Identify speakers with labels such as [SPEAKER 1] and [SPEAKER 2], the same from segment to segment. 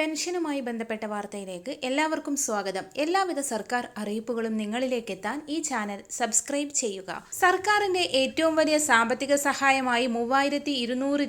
[SPEAKER 1] പെൻഷനുമായി ബന്ധപ്പെട്ട വാർത്തയിലേക്ക് എല്ലാവർക്കും സ്വാഗതം. എല്ലാവിധ സർക്കാർ അറിയിപ്പുകളും നിങ്ങളിലേക്ക് എത്താൻ ഈ ചാനൽ സബ്സ്ക്രൈബ് ചെയ്യുക. സർക്കാരിന്റെ ഏറ്റവും വലിയ സാമ്പത്തിക സഹായമായി മൂവായിരത്തി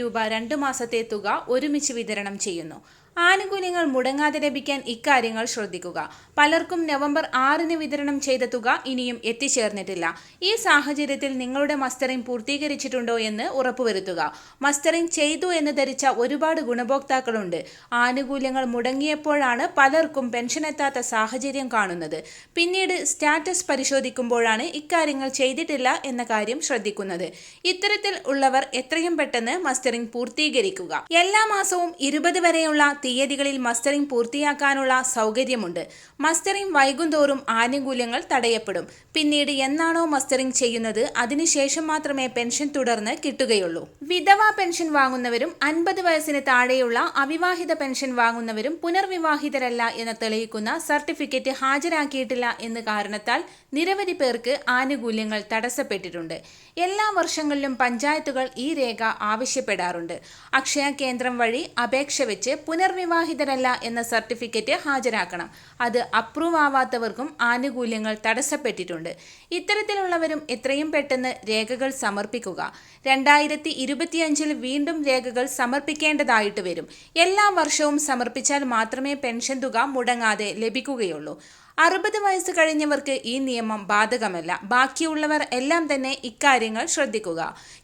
[SPEAKER 1] രൂപ രണ്ട് മാസത്തെ തുക ഒരുമിച്ച് വിതരണം ചെയ്യുന്നു. ആനുകൂല്യങ്ങൾ മുടങ്ങാതെ ലഭിക്കാൻ ഇക്കാര്യങ്ങൾ ശ്രദ്ധിക്കുക. പലർക്കും നവംബർ ആറിന് വിതരണം ചെയ്ത തുക ഇനിയും എത്തിച്ചേർന്നിട്ടില്ല. ഈ സാഹചര്യത്തിൽ നിങ്ങളുടെ മസ്റ്ററിംഗ് പൂർത്തീകരിച്ചിട്ടുണ്ടോ എന്ന് ഉറപ്പുവരുത്തുക. മസ്റ്ററിംഗ് ചെയ്തു എന്ന് ധരിച്ച ഒരുപാട് ഗുണഭോക്താക്കളുണ്ട്. ആനുകൂല്യങ്ങൾ മുടങ്ങിയപ്പോഴാണ് പലർക്കും പെൻഷൻ എത്താത്ത സാഹചര്യം കാണുന്നത്. പിന്നീട് സ്റ്റാറ്റസ് പരിശോധിക്കുമ്പോഴാണ് ഇക്കാര്യങ്ങൾ ചെയ്തിട്ടില്ല എന്ന കാര്യം ശ്രദ്ധിക്കുന്നത്. ഇത്തരത്തിൽ ഉള്ളവർ എത്രയും പെട്ടെന്ന് മസ്റ്ററിംഗ് പൂർത്തീകരിക്കുക. എല്ലാ മാസവും ഇരുപത് വരെയുള്ള തീയതികളിൽ മസ്റ്ററിംഗ് പൂർത്തിയാക്കാനുള്ള സൗകര്യമുണ്ട്. മസ്റ്ററിംഗ് വൈകുന്തോറും ആനുകൂല്യങ്ങൾ തടയപ്പെടും. പിന്നീട് എന്നാണോ മസ്റ്ററിംഗ് ചെയ്യുന്നത് അതിനുശേഷം മാത്രമേ പെൻഷൻ തുടർന്ന് കിട്ടുകയുള്ളൂ. വിധവ പെൻഷൻ വാങ്ങുന്നവരും അൻപത് വയസ്സിന് താഴെയുള്ള അവിവാഹിത പെൻഷൻ വാങ്ങുന്നവരും പുനർവിവാഹിതരല്ല എന്ന് തെളിയിക്കുന്ന സർട്ടിഫിക്കറ്റ് ഹാജരാക്കിയിട്ടില്ല എന്ന കാരണത്താൽ നിരവധി പേർക്ക് ആനുകൂല്യങ്ങൾ തടസ്സപ്പെട്ടിട്ടുണ്ട്. എല്ലാ വർഷങ്ങളിലും പഞ്ചായത്തുകൾ ഈ രേഖ ആവശ്യപ്പെടാറുണ്ട്. അക്ഷയ കേന്ദ്രം വഴി അപേക്ഷ വെച്ച് പുനർവിവാഹിതരല്ല എന്ന സർട്ടിഫിക്കറ്റ് ഹാജരാക്കണം. അത് അപ്രൂവ് ആവാത്തവർക്കും ആനുകൂല്യങ്ങൾ തടസ്സപ്പെട്ടിട്ടുണ്ട്. ഇത്തരത്തിലുള്ളവരും എത്രയും പെട്ടെന്ന് രേഖകൾ സമർപ്പിക്കുക. രണ്ടായിരത്തി ഇരുപത്തിയഞ്ചിൽ വീണ്ടും രേഖകൾ സമർപ്പിക്കേണ്ടതായിട്ട് വരും. എല്ലാ വർഷവും സമർപ്പിച്ചാൽ മാത്രമേ പെൻഷൻ തുക മുടങ്ങാതെ ലഭിക്കുകയുള്ളൂ. അറുപത് വയസ്സ് കഴിഞ്ഞവർക്ക് ഈ നിയമം ബാധകമല്ല. ബാക്കിയുള്ളവർ എല്ലാം തന്നെ ഇക്കാര്യങ്ങൾ ശ്രദ്ധിക്കുക.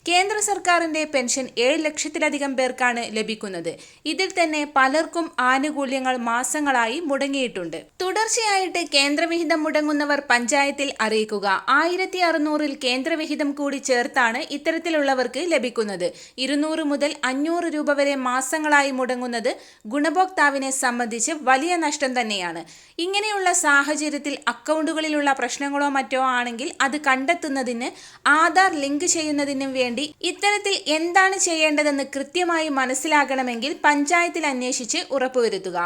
[SPEAKER 1] കേന്ദ്ര സർക്കാരിന്റെ പെൻഷൻ ഏഴ് ലക്ഷത്തിലധികം പേർക്കാണ് ലഭിക്കുന്നത്. ഇതിൽ തന്നെ പലർക്കും ആനുകൂല്യങ്ങൾ മാസങ്ങളായി മുടങ്ങിയിട്ടുണ്ട്. തുടർച്ചയായിട്ട് കേന്ദ്രവിഹിതം മുടങ്ങുന്നവർ പഞ്ചായത്തിൽ അറിയിക്കുക. ആയിരത്തി അറുന്നൂറിൽ കേന്ദ്രവിഹിതം കൂടി ചേർത്താണ് ഇത്തരത്തിലുള്ളവർക്ക് ലഭിക്കുന്നത്. ഇരുന്നൂറ് മുതൽ അഞ്ഞൂറ് രൂപ വരെ മാസങ്ങളായി മുടങ്ങുന്നത് ഗുണഭോക്താവിനെ സംബന്ധിച്ച് വലിയ നഷ്ടം തന്നെയാണ്. ഇങ്ങനെയുള്ള സാഹചര്യത്തിൽ അക്കൗണ്ടുകളിലുള്ള പ്രശ്നങ്ങളോ മറ്റോ ആണെങ്കിൽ അത് കണ്ടെത്തുന്നതിന് ആധാർ ലിങ്ക് ചെയ്യുന്നതിനും വേണ്ടി ഇത്തരത്തിൽ എന്താണ് ചെയ്യേണ്ടതെന്ന് കൃത്യമായി മനസ്സിലാകണമെങ്കിൽ പഞ്ചായത്തിൽ അന്വേഷിച്ച് ഉറപ്പുവരുത്തുക.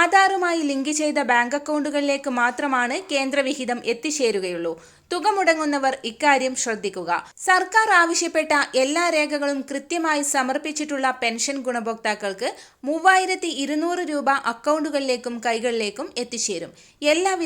[SPEAKER 1] ആധാറുമായി ലിങ്ക് ചെയ്ത ബാങ്ക് അക്കൗണ്ടുകളിലേക്ക് മാത്രമാണ് കേന്ദ്രവിഹിതം എത്തിച്ചേരുകയുള്ളൂ. തുക മുടങ്ങുന്നവർ ഇക്കാര്യം ശ്രദ്ധിക്കുക. സർക്കാർ ആവശ്യപ്പെട്ട എല്ലാ രേഖകളും കൃത്യമായി സമർപ്പിച്ചിട്ടുള്ള പെൻഷൻ ഗുണഭോക്താക്കൾക്ക് മൂവായിരത്തി രൂപ അക്കൗണ്ടുകളിലേക്കും കൈകളിലേക്കും എത്തിച്ചേരും. എല്ലാവിധ